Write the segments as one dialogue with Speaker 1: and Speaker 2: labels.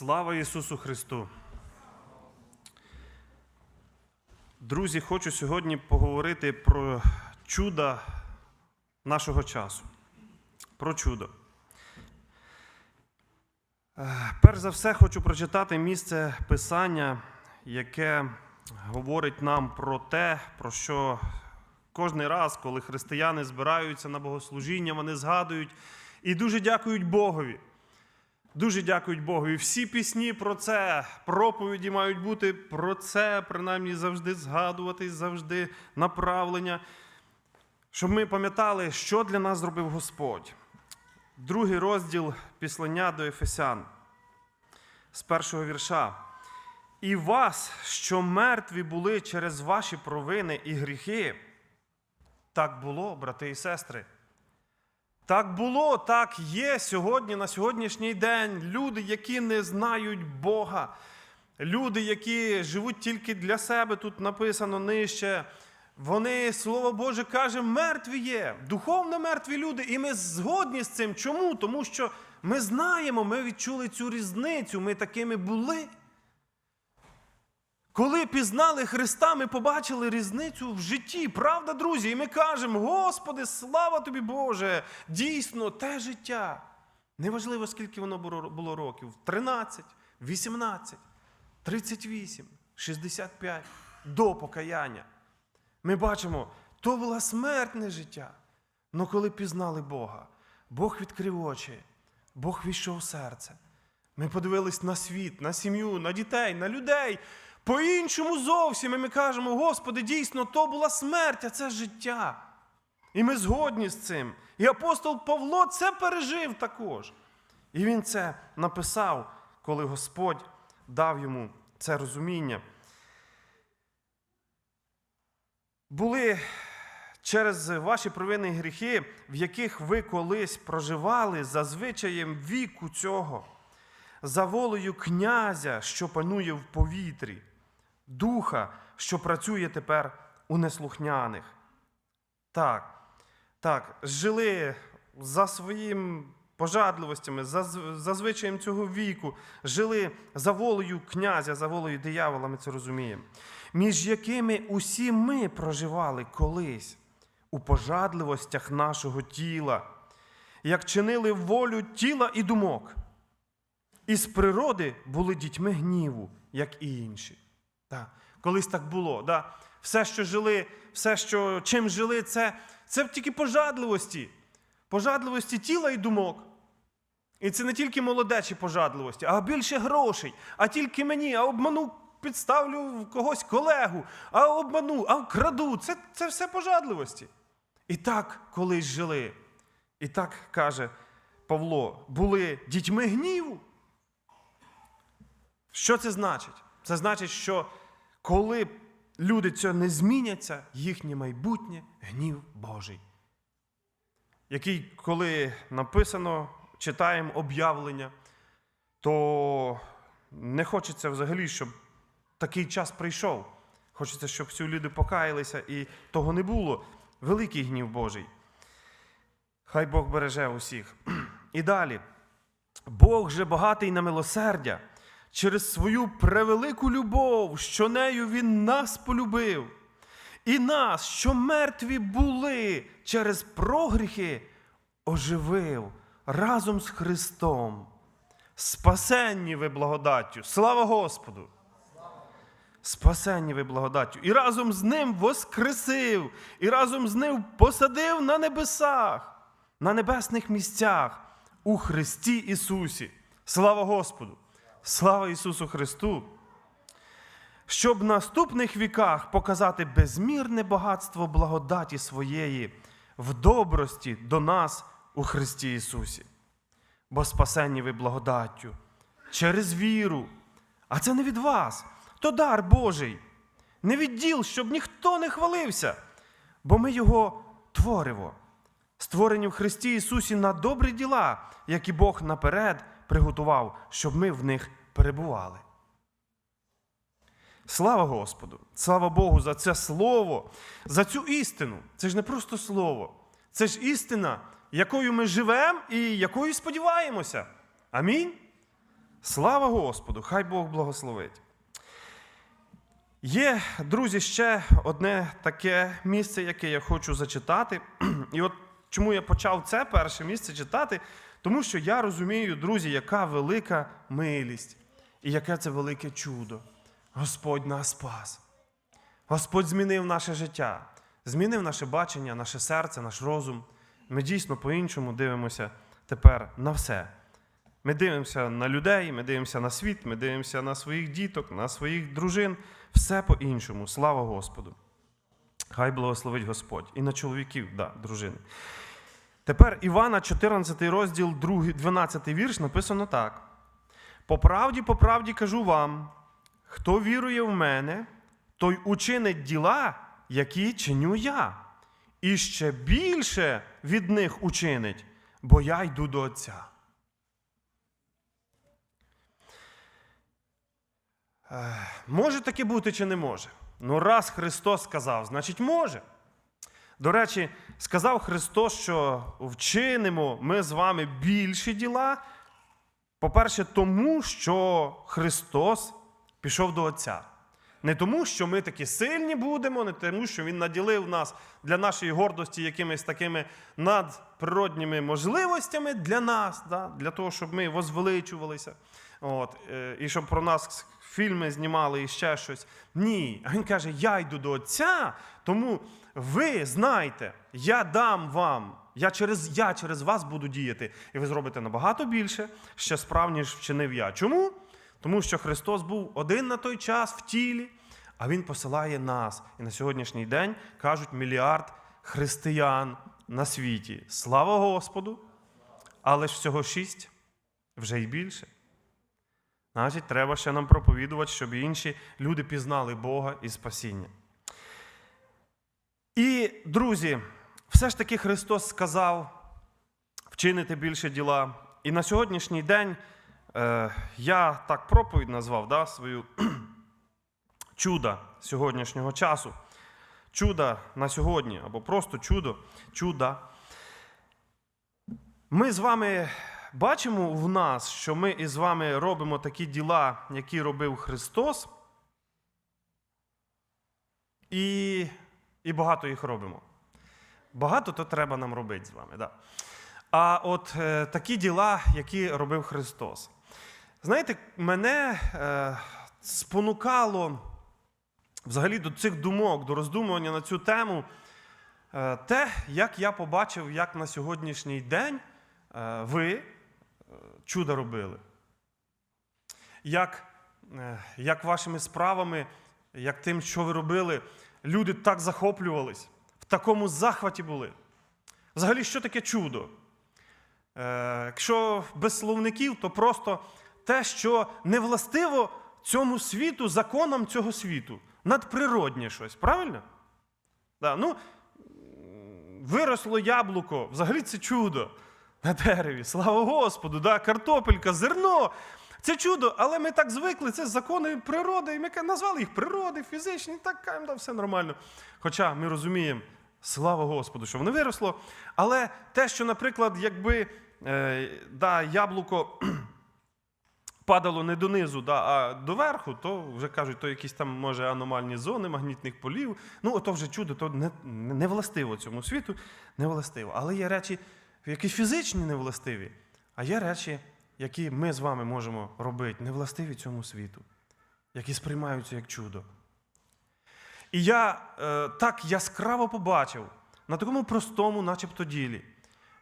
Speaker 1: Слава Ісусу Христу! Друзі, хочу сьогодні поговорити про чудо нашого часу. Про чудо. Е, Перш за все, хочу прочитати місце Писання, яке говорить нам про те, про що кожен раз, коли християни збираються на богослужіння, вони згадують і дуже дякують Богові. Дуже дякують Богу. І всі пісні про це, проповіді мають бути про це, принаймні завжди згадувати, завжди направлення, щоб ми пам'ятали, що для нас зробив Господь. Другий розділ післання до Ефесян з першого вірша. І вас, що мертві були через ваші провини і гріхи, так було, брати і сестри. Так було, так є сьогодні, на сьогоднішній день. Люди, які не знають Бога, люди, які живуть тільки для себе, тут написано нижче. Вони, Слово Боже, каже, мертві є, духовно мертві люди. І ми згодні з цим. Чому? Тому що ми знаємо, ми відчули цю різницю, ми такими були. Коли пізнали Христа, ми побачили різницю в житті. Правда, друзі? І ми кажемо: Господи, слава тобі, Боже! Дійсно, те життя. Неважливо, скільки воно було років: 13, 18, 38, 65 до покаяння. Ми бачимо, то було смертне життя. Але коли пізнали Бога, Бог відкрив очі, Бог війшов в серце. Ми подивились на світ, на сім'ю, на дітей, на людей. По-іншому зовсім. І ми кажемо, Господи, дійсно, то була смерть, а це життя. І ми згодні з цим. І апостол Павло це пережив також. І він це написав, коли Господь дав йому це розуміння. Були через ваші провини і гріхи, в яких ви колись проживали за звичаєм віку цього, за волею князя, що панує в повітрі, духа, що працює тепер у неслухняних. Так, так, жили за своїм пожадливостями, за, за звичаєм цього віку, жили за волею князя, за волею диявола, ми це розуміємо, між якими усі ми проживали колись у пожадливостях нашого тіла, як чинили волю тіла і думок. І з природи були дітьми гніву, як і інші. Так. Колись так було. Да? Все, що жили, все, що, чим жили, це, це тільки пожадливості. Пожадливості тіла і думок. І це не тільки молодечі пожадливості, а більше грошей. А тільки мені, а обману, підставлю когось колегу, а обману, а вкраду. Це, це все пожадливості. І так колись жили. І так каже Павло, були дітьми гніву. Що це значить? Це значить, що коли люди цього не зміняться, їхнє майбутнє гнів Божий. Який, коли написано, читаємо об'явлення, то не хочеться взагалі, щоб такий час прийшов. Хочеться, щоб всі люди покаялися, і того не було. Великий гнів Божий. Хай Бог береже усіх. І далі. Бог же багатий на милосердя через свою превелику любов, що нею Він нас полюбив, і нас, що мертві були через прогріхи, оживив разом з Христом. Спасенні ви благодаттю. Слава Господу! Спасенні ви благодаттю. І разом з ним воскресив, і разом з ним посадив на небесах, на небесних місцях у Христі Ісусі. Слава Господу! Слава Ісусу Христу! Щоб в наступних віках показати безмірне багатство благодаті своєї в добрості до нас у Христі Ісусі. Бо спасенні ви благодаттю через віру. А це не від вас, то дар Божий, не від діл, щоб ніхто не хвалився, бо ми Його творимо, створені в Христі Ісусі на добрі діла, які Бог наперед приготував, щоб ми в них перебували. Слава Господу! Слава Богу за це слово, за цю істину. Це ж не просто слово, це ж істина, якою ми живемо і якою сподіваємося. Амінь. Слава Господу! Хай Бог благословить. Є, друзі, ще одне таке місце, яке я хочу зачитати. І от чому я почав це перше місце читати? Тому що я розумію, друзі, яка велика милість і яке це велике чудо. Господь нас спас. Господь змінив наше життя, змінив наше бачення, наше серце, наш розум. Ми дійсно по-іншому дивимося тепер на все. Ми дивимося на людей, ми дивимося на світ, ми дивимося на своїх діток, на своїх дружин. Все по-іншому. Слава Господу. Хай благословить Господь. І на чоловіків, да, дружини. Тепер Івана, 14 розділ, 12 вірш, написано так. По правді, по правді кажу вам, хто вірує в мене, той учинить діла, які чиню я, і ще більше від них учинить, бо я йду до Отця. Може таке бути чи не може? Ну, раз Христос сказав, значить може. До речі, сказав Христос, що вчинимо ми з вами більші діла. По-перше, тому, що Христос пішов до Отця. Не тому, що ми такі сильні будемо, не тому, що Він наділив нас для нашої гордості якимись такими надприродніми можливостями для нас, да? для того, щоб ми возвеличувалися. От, е, і щоб про нас фільми знімали і ще щось. Ні. А він каже: Я йду до Отця, тому ви знайте, я дам вам. Я через, я через вас буду діяти, і ви зробите набагато більше, ще справ, ніж вчинив я. Чому? Тому що Христос був один на той час в тілі, а Він посилає нас. І на сьогоднішній день кажуть мільярд християн на світі. Слава Господу! Але ж всього шість, вже й більше. Значить, треба ще нам проповідувати, щоб інші люди пізнали Бога і спасіння. І, друзі, все ж таки Христос сказав вчинити більше діла. І на сьогоднішній день е, я так проповідь назвав да, свою чудо сьогоднішнього часу. Чудо на сьогодні, або просто чудо, чудо. Ми з вами бачимо в нас, що ми із вами робимо такі діла, які робив Христос, і, і багато їх робимо. Багато то треба нам робити з вами. Да. А от е, такі діла, які робив Христос. Знаєте, мене е, спонукало взагалі до цих думок, до роздумування на цю тему, е, те, як я побачив, як на сьогоднішній день е, ви чудо робили. Як, е, як вашими справами, як тим, що ви робили, люди так захоплювались, в такому захваті були. Взагалі, що таке чудо? Е, Якщо без словників, то просто те, що не властиво цьому світу, законам цього світу. Надприроднє щось, правильно? Да, ну, виросло яблуко, взагалі це чудо на дереві. Слава Господу, да, картопелька, зерно. Це чудо, але ми так звикли, це закони природи, і ми назвали їх природи, фізичні, так кажемо, да, все нормально. Хоча ми розуміємо, слава Господу, що воно виросло. Але те, що, наприклад, якби е, да, яблуко падало не донизу, да, а доверху, то вже кажуть, то якісь там, може, аномальні зони магнітних полів. Ну, ото вже чудо, то не, не властиво цьому світу, не властиво. Але є речі, які фізичні не властиві, а є речі, які ми з вами можемо робити, не властиві цьому світу, які сприймаються як чудо. І я е, так яскраво побачив на такому простому, начебто ділі,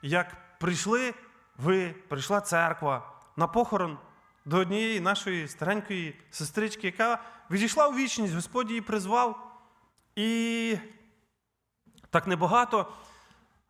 Speaker 1: як прийшли ви, прийшла церква на похорон до однієї нашої старенької сестрички, яка відійшла у вічність, Господь її призвав. І так небагато.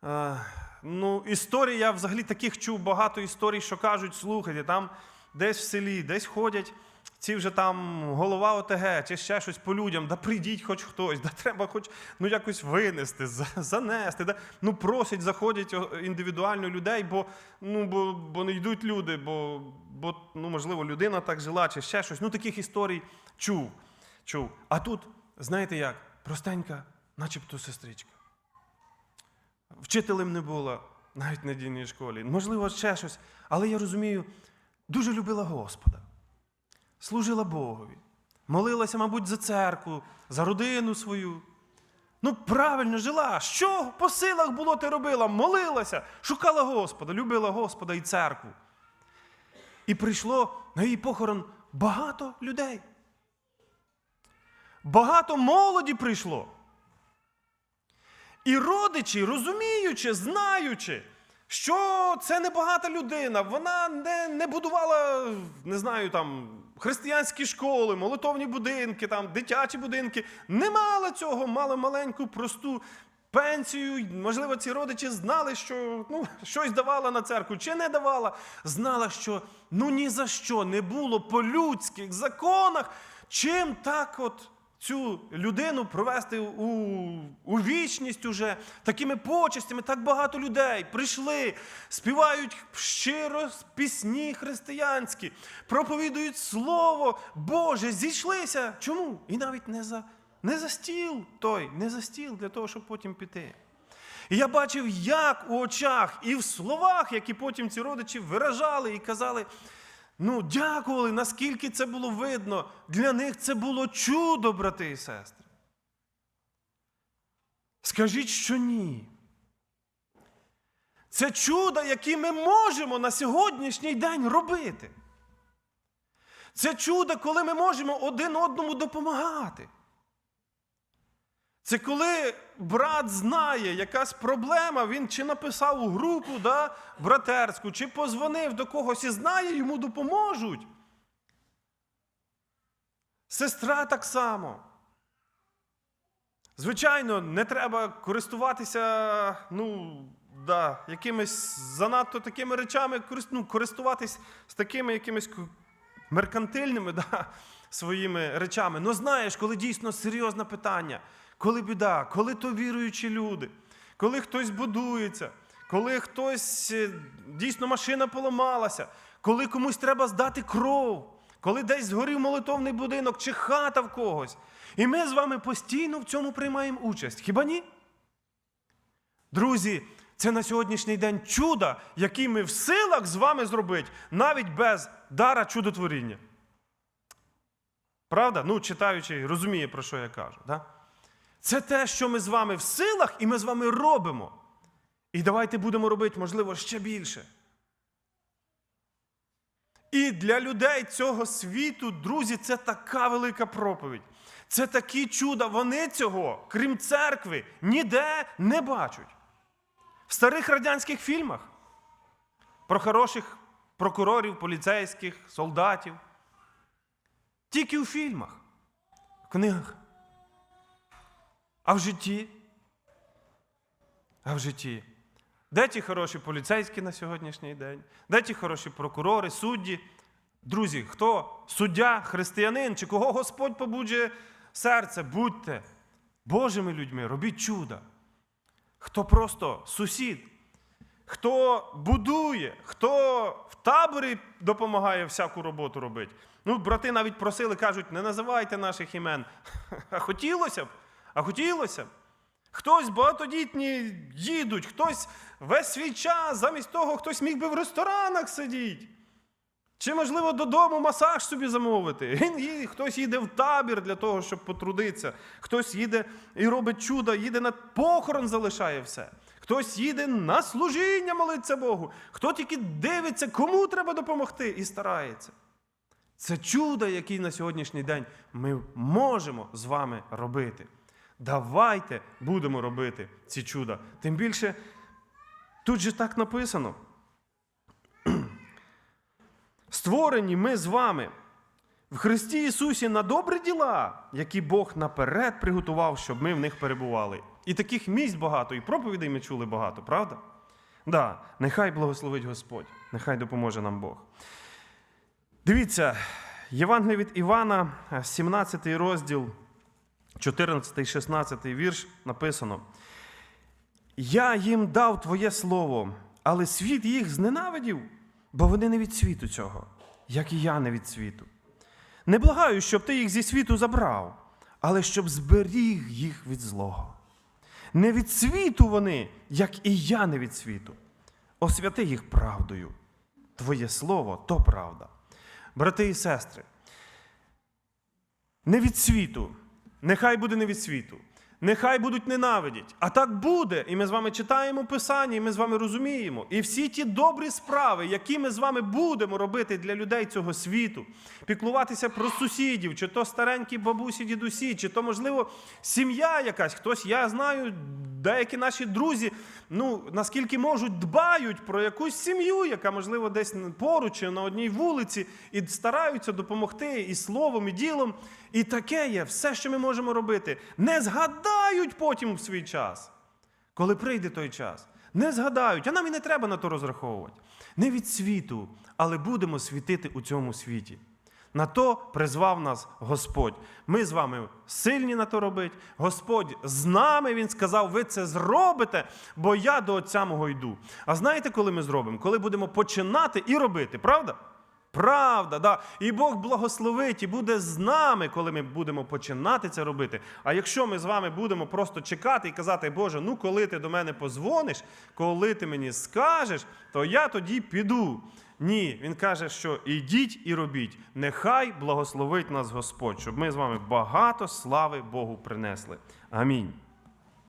Speaker 1: Е, ну, історій, я взагалі таких чув багато історій, що кажуть, слухайте, там десь в селі, десь ходять. Ці вже там голова ОТГ чи ще щось по людям, да прийдіть хоч хтось, да треба хоч ну, якось винести, занести. Да? Ну просять, заходять індивідуально людей, бо, ну, бо, бо не йдуть люди, бо, бо ну, можливо людина так жила, чи ще щось. Ну таких історій чув. чув. А тут, знаєте як, простенька, начебто сестричка. Вчителем не була, навіть в недільній школі. Можливо, ще щось. Але я розумію, дуже любила Господа, служила Богові, молилася, мабуть, за церкву, за родину свою. Ну, правильно жила. Що по силах було ти робила? Молилася, шукала Господа, любила Господа і церкву. І прийшло на її похорон багато людей. Багато молоді прийшло. І родичі, розуміючи, знаючи, що це небагата людина, вона не, не будувала, не знаю, там, християнські школи, молитовні будинки, там, дитячі будинки, не мала цього, мала маленьку, просту пенсію. Можливо, ці родичі знали, що ну, щось давала на церкву чи не давала. Знала, що ну ні за що не було по людських законах, чим так от цю людину провести у, у вічність уже такими почестями. Так багато людей прийшли, співають щиро пісні християнські, проповідують Слово Боже, зійшлися. Чому? І навіть не за, не за стіл той, не за стіл для того, щоб потім піти. І я бачив, як у очах і в словах, які потім ці родичі виражали і казали. Ну, дякували, наскільки це було видно. Для них це було чудо, брати і сестри. Скажіть, що ні. Це чудо, які ми можемо на сьогоднішній день робити. Це чудо, коли ми можемо один одному допомагати. Це коли брат знає якась проблема, він чи написав у групу да, братерську, чи позвонив до когось і знає, йому допоможуть. Сестра так само. Звичайно, не треба користуватися ну, да, якимись занадто такими речами, ну, користуватись з такими якимись меркантильними да, своїми речами. Ну знаєш, коли дійсно серйозне питання, коли біда, коли то віруючі люди, коли хтось будується, коли хтось е, дійсно машина поламалася, коли комусь треба здати кров, коли десь згорів молитовний будинок чи хата в когось. І ми з вами постійно в цьому приймаємо участь. Хіба ні? Друзі, це на сьогоднішній день чудо, який ми в силах з вами зробити, навіть без дара чудотворіння. Правда? Ну, читаючи, розуміє, про що я кажу. Да? Це те, що ми з вами в силах, і ми з вами робимо. І давайте будемо робити, можливо, ще більше. І для людей цього світу, друзі, це така велика проповідь. Це такі чуда. Вони цього, крім церкви, ніде не бачать. В старих радянських фільмах про хороших прокурорів, поліцейських, солдатів. Тільки у фільмах, в книгах. А в житті? А в житті? Де ті хороші поліцейські на сьогоднішній день? Де ті хороші прокурори, судді? Друзі, хто суддя, християнин чи кого Господь побуджує серце? Будьте Божими людьми, робіть чуда. Хто просто сусід, хто будує, хто в таборі допомагає всяку роботу робити. Ну, брати навіть просили, кажуть, не називайте наших імен. А хотілося б, а хотілося б. Хтось багатодітні їдуть, хтось весь свій час, замість того, хтось міг би в ресторанах сидіти. Чи, можливо, додому масаж собі замовити. Їде, хтось їде в табір для того, щоб потрудитися. Хтось їде і робить чудо, їде на похорон, залишає все. Хтось їде на служіння молиться Богу. Хто тільки дивиться, кому треба допомогти, і старається. Це чудо, яке на сьогоднішній день ми можемо з вами робити. Давайте будемо робити ці чуда. Тим більше, тут же так написано. Створені ми з вами в Христі Ісусі на добрі діла, які Бог наперед приготував, щоб ми в них перебували. І таких місць багато, і проповідей ми чули багато, правда? Да, нехай благословить Господь, нехай допоможе нам Бог. Дивіться, Євангелія від Івана, 17 розділ, 14, 16 вірш написано. Я їм дав Твоє слово, але світ їх зненавидів, бо вони не від світу цього, як і я не від світу. Не благаю, щоб ти їх зі світу забрав, але щоб зберіг їх від злого. Не від світу вони, як і я не від світу. Освяти їх правдою. Твоє слово то правда. Брати і сестри, не від світу, нехай буде не від світу. Нехай будуть ненавидіть. А так буде. І ми з вами читаємо Писання, і ми з вами розуміємо. І всі ті добрі справи, які ми з вами будемо робити для людей цього світу, піклуватися про сусідів, чи то старенькі бабусі, дідусі, чи то, можливо, сім'я якась, хтось, я знаю, деякі наші друзі, ну, наскільки можуть, дбають про якусь сім'ю, яка, можливо, десь поруч чи на одній вулиці, і стараються допомогти і словом, і ділом. І таке є, все, що ми можемо робити. Не згадають потім в свій час, коли прийде той час. Не згадають, а нам і не треба на то розраховувати. Не від світу, але будемо світити у цьому світі. На то призвав нас Господь. Ми з вами сильні на то робити. Господь з нами Він сказав: ви це зробите, бо я до Отця мого йду. А знаєте, коли ми зробимо? Коли будемо починати і робити, правда? Правда, да. І Бог благословить і буде з нами, коли ми будемо починати це робити. А якщо ми з вами будемо просто чекати і казати, Боже, ну коли ти до мене позвониш, коли ти мені скажеш, то я тоді піду. Ні, він каже, що ідіть і робіть. Нехай благословить нас Господь, щоб ми з вами багато слави Богу принесли. Амінь.